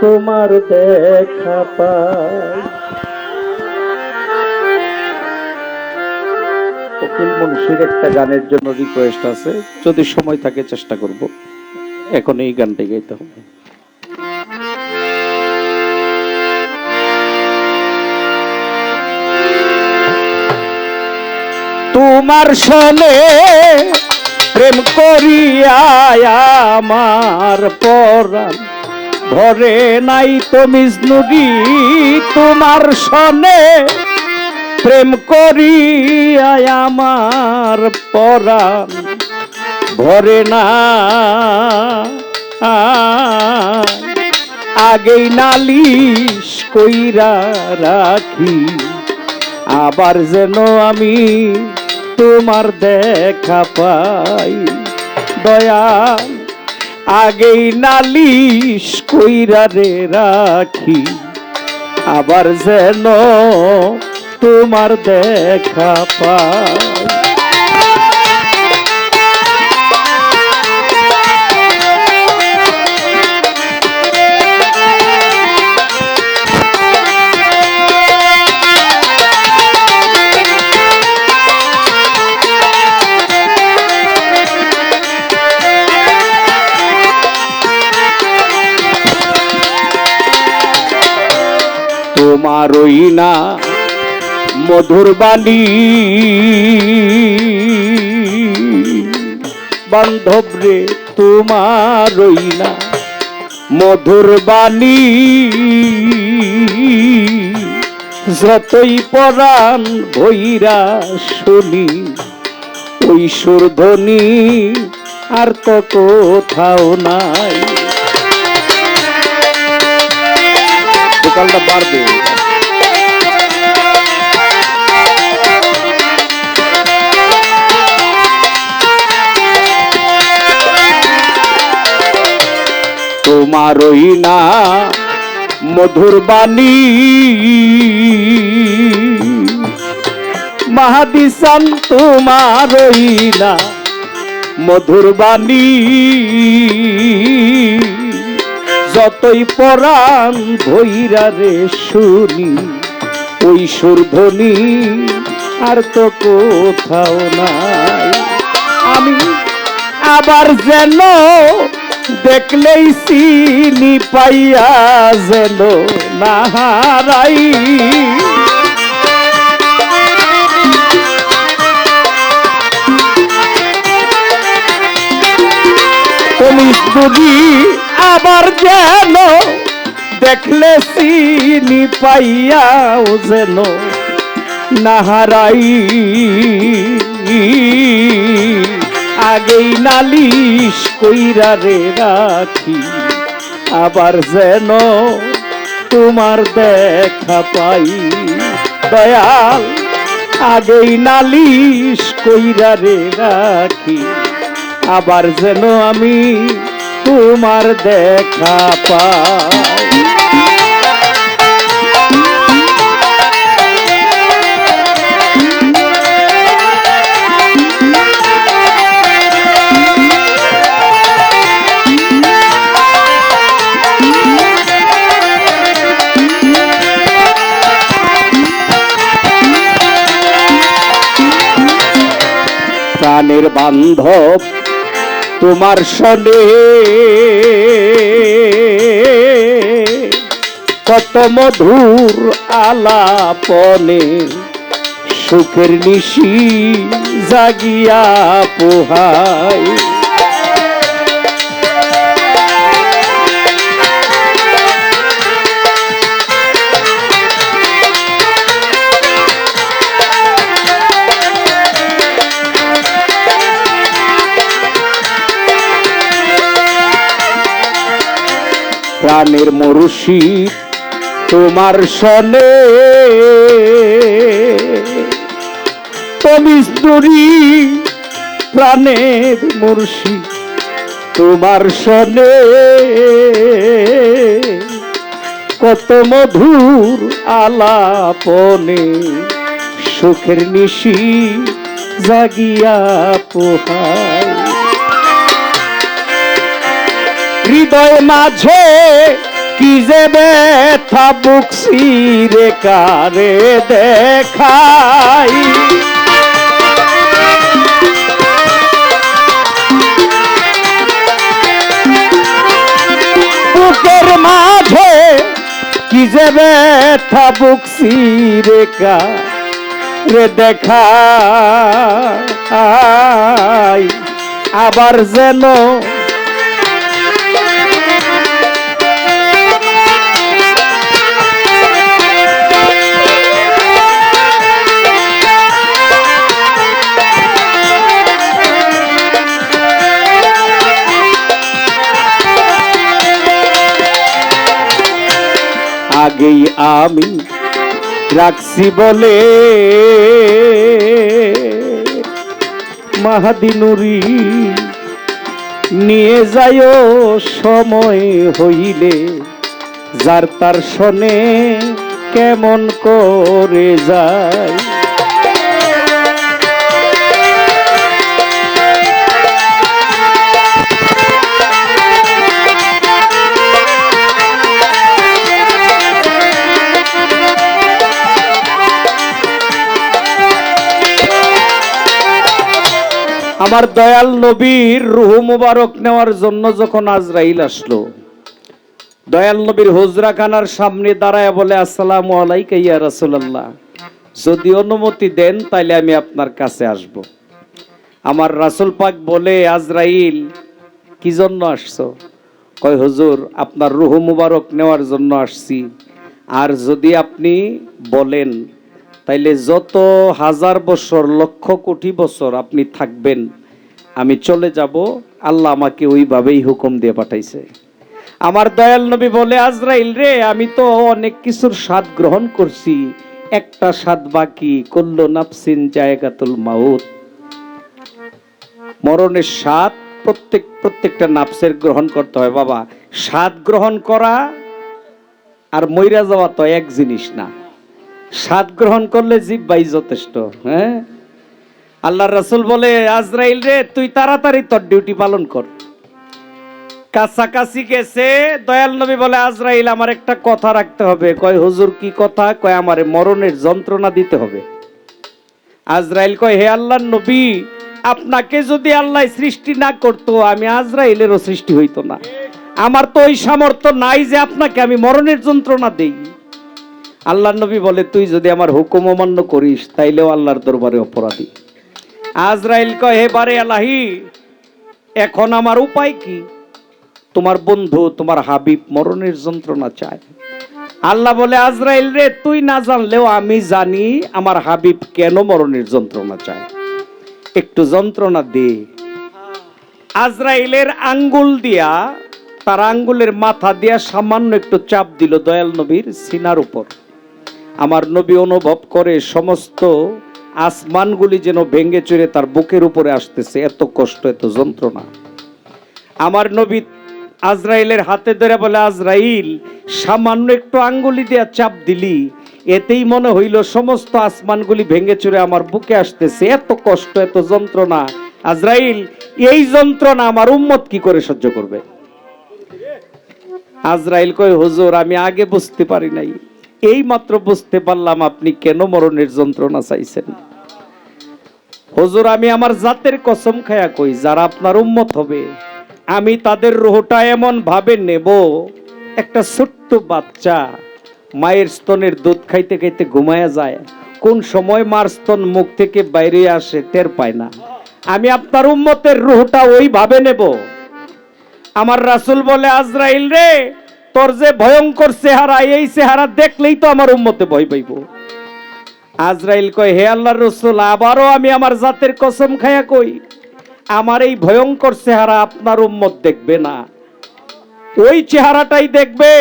তোমার দেখা পাই। মুন্সির একটা গানের জন্য রিকোয়েস্ট আছে। যদি সময় থাকে চেষ্টা করব। এখন এই গানটি গাইতে হবে। তোমার সনে প্রেম করিয়া আমার পরাণ। ধরে নাই তো মিজনুরি তোমার সনে প্রেম করিয়া আমার পরা ভরে না আগেই নালিশ কইরা রাখি, আবার যেন আমি তোমার দেখা পাই। দয়া আগেই নালিশ কইরা রে রাখি। আবার যেন তোমার দেখা পাই। তোমারই মধুর বাণী। বান্ধব রে, তোমারই না মধুর বাণী। যতই পরাণ ভৈরা শুনি, ওই সুরধ্বনি আর তো কোথাও নাই। দোকানটা বাড়বে। তোমারই না মধুর বাণী। মাহাদিসান তোমারই না মধুর বাণী। যতই পরাণ ভৈরা রে শুনি, ওই সুরধ্বনি আর তো কোথাও নাই। আমি আবার যেন দেখলেই চিনি পাইয়া যেন না হারাই তুমি যদি আবার যেন দেখলে চিনি পাইয়াও যেন নাহারাই। আগেই নালিশ কইরা রে রাখি। আবার যেন তোমার দেখা পাই। দয়াল, আগেই নালিশ কইরা রে রাখি। আবার যেন আমি তোমার দেখা পাই। প্রাণের বান্ধব তোমার সনে। কত মধুর আলাপনে সুখের নিশি জাগিয়া পোহায়। প্রাণের মরুষি তোমার সনে। তুমি স্তুরি প্রাণের মরুষি তোমার সনে। কত মধুর আলাপনে সুখের নিশি জাগিয়া পোহায় হৃদয় মাঝে কি যে ব্যথা বুকসি রে কারে দেখাই? বুকের মাঝে কি যে ব্যথা বুকসি রে রে দেখা আবার যেন আগেই আমি রাখছি বলে। মাহাদিনুরি নিয়ে যায়ও সময় হইলে। যার তার শনে কেমন করে যায়। আমার দয়াল নবীর রুহু মুবারক নেওয়ার জন্য যখন আজরাইল আসলো, দয়াল নবীর হুজরাখানার সামনে দাঁড়ায় বলে, আসসালামু আলাইকা ইয়া রাসূলুল্লাহ। যদি অনুমতি দেন তাহলে আমি আপনার কাছে আসব। আমার রাসূল পাক বলে, আজরাইল, কি জন্য আসছো? কয়, হুজুর, আপনার রুহু মুবারক নেওয়ার জন্য আসছি। আর যদি আপনি বলেন, তাইলে যত হাজার বছর, লক্ষ কোটি বছর আপনি থাকবেন আমি চলে যাব, আল্লাহ আমাকে ওইভাবেই হুকুম দিয়ে পাঠাইছে। আমার দয়াল নবী বলে, আজরাইল রে, আমি তো অনেক কিছুর স্বাদ গ্রহণ করছি, একটা স্বাদ বাকি করল নাফসিন জায়গাতুল মাউত। মরণের স্বাদ প্রত্যেক, প্রত্যেকটা নাফসের গ্রহণ করতে হয়, বাবা। স্বাদ গ্রহণ করা আর মইরা যাওয়া তো এক জিনিস না। স্বাদ গ্রহণ করলে জিব্বাই যথেষ্ট হ্যাঁ? আল্লাহ রাসুল বলে, আজরাইল রে, তুই তাড়াতাড়ি তোর ডিউটি পালন কর। কাছাকাছি গেছে, দয়াল নবী বলে, আজরাইল, আমার একটা কথা রাখতে হবে। কয়, হুজুর, কি কথা? কয়, আমারে মরণের যন্ত্রণা দিতে হবে। আজরাইল কয়, হে আল্লাহর নবী, আপনাকে যদি আল্লাহ সৃষ্টি না করতো, আমি আজরাইলেরও সৃষ্টি হইতো না। আমার তো ওই সামর্থ্য নাই যে আপনাকে আমি মরণের যন্ত্রণা দেই। আল্লাহর নবী বলে, তুই যদি আমার হুকুম অমান্য করিস, তাইলেও আল্লাহর দরবারে অপরাধী। আজরাইল কয় হে বারে আলাহি, এখন আমার উপায় কি? তোমার বন্ধু, তোমার হাবিব মরণের যন্ত্রণা চায়। আল্লাহ বলে, আজরাইল রে, তুই না জানলেও আমি জানি আমার হাবিব কেন মরণের যন্ত্রণা চায়। একটু যন্ত্রণা দে। আজরাইলের আঙ্গুল দিয়া, তার আঙ্গুলের মাথা দিয়া সামান্য একটু চাপ দিল দয়াল নবীর সিনার উপর। আমার নবী অনুভব করে সমস্ত আসমানগুলি যেন ভেঙে চড়ে তার বুকের উপরে আসতেছে। এত কষ্ট, এত যন্ত্রণা। আমার নবী আজরাইলের হাতে ধরে বলে, আজরাইল, সামান্য একটু আঙ্গুলি দিয়া চাপ দিলি। এতেই মনে হইল সমস্ত আসমানগুলি ভেঙে চুরে আমার বুকে আসতেছে। এত কষ্ট, এত যন্ত্রণা। আজরাইল, এই যন্ত্রণা আমার উম্মত কি করে সহ্য করবে? আজরাইল কয়, হুজুর, আমি আগে বুঝতে পারি নাই। এই মাত্র বুঝতে পারলাম আপনি কেন মরণের যন্ত্রণা চাইছেন? হুজুর, আমি আমার জাতের কসম খায়া কই, যারা আপনার উম্মত হবে, আমি তাদের রোহটা এমন ভাবে নেব, একটা ছোট্ট বাচ্চা মায়ের স্তনের দুধ খাইতে খাইতে ঘুমায়া যায়, কোন সময় মার স্তন মুখ থেকে বাইরে আসে টের পায় না। আমি আপনার উম্মতের রুহটা ওইভাবে নেব। আমার রাসুল বলে, আজরাইল রে, তোর যে ভয়ঙ্কর চেহারা, এই চেহারা দেখলেই তো আমার উম্মতে ভয় পাইব। আজরাইল কয়, হে আল্লাহর রসুল, আবারও আমি আমার জাতের কসম খায়া কই, আমার এই ভয়ঙ্কর চেহারা আপনার উম্মত দেখবে না। ওই চেহারাটাই দেখবে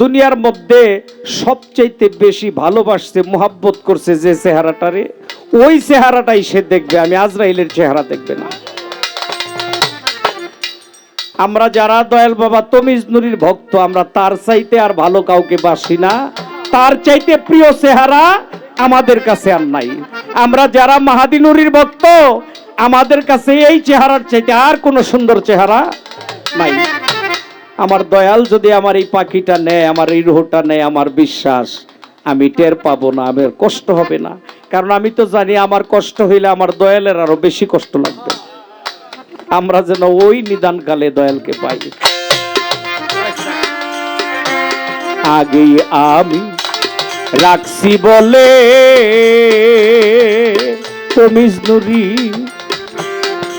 দুনিয়ার মধ্যে সবচাইতে বেশি ভালোবাসছে, মোহাব্বত করছে যে চেহারাটারে। ওই চেহারাটাই সে দেখবে, আমি আজরাইলের চেহারা দেখবে না। আমরা যারা দয়াল বাবা তমিজ নুরির ভক্ত, আমরা তার চাইতে আর ভালো কাউকে বাসি না। তার চাইতে প্রিয় চেহারা আমাদের কাছে আর নাই। আমরা যারা মাহাদি নুরির ভক্ত, আমাদের কাছে এই চেহারার চাইতে আর কোনো সুন্দর চেহারা নাই। আমার দয়াল যদি আমার এই পাখিটা নেয়, আমার এই রুহটা নেয়, আমার বিশ্বাস, আমি টের পাবো না, আমার কষ্ট হবে না। কারণ আমি তো জানি আমার কষ্ট হইলে আমার দয়ালের আরও বেশি কষ্ট লাগবে। আমরা যেন ওই নিদানকালে দয়ালকে পাই। আগে আমি রাখছি বলে।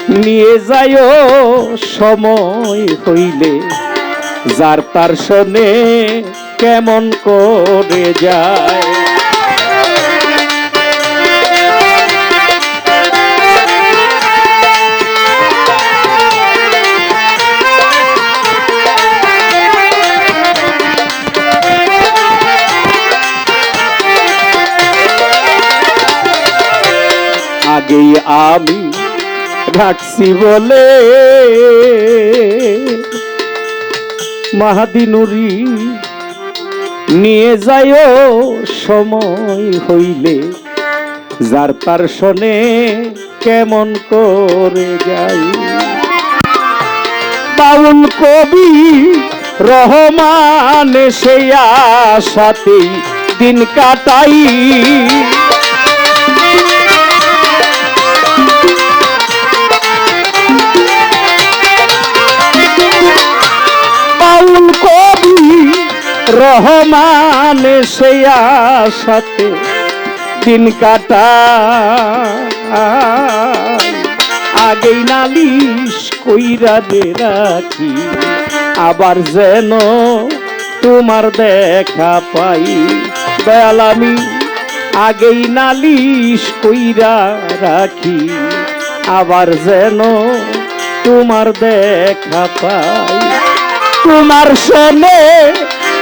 নিয়ে যাইও সময় হইলে। যার তার শোনে কেমন করে যায়। আগেই আমি রাখছি বলে। মাহাদিনুরি নিয়ে যাইও সময় হইলে। যার তার শোনে কেমন করে যাই। বাউল কবি রহমান, সেই আশাতেই দিন কাটাই। রহমান সেই আশাতে দিন কাটা। আগেই নালিশ কইরা দে রাখি, আবার যেন তোমার দেখা পাই। দয়াল আমি, আগেই নালিশ কইরা রাখি, আবার যেন তোমার দেখা পাই। তোমার সনে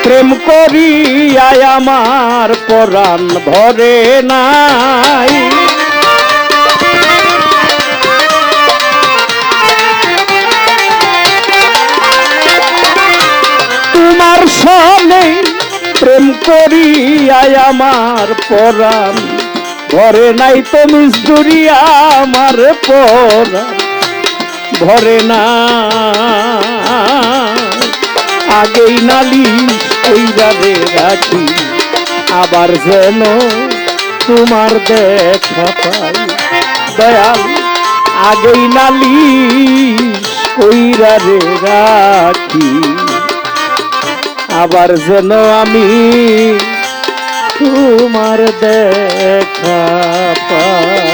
প্রেম করিয়াই আমার পরাণ ভরে নাই। তোমার সনে প্রেম করিয়াই আমার পরাণ ভরে নাই তুমি দূরিয়া আমার পরাণ ভরে না আগেই নালিশ আবার যেন তোমার দেখা পাই। দয়াল, আগেই নালিশ কইরারে রাখি, আবার যেন আমি তোমার দেখা পাই।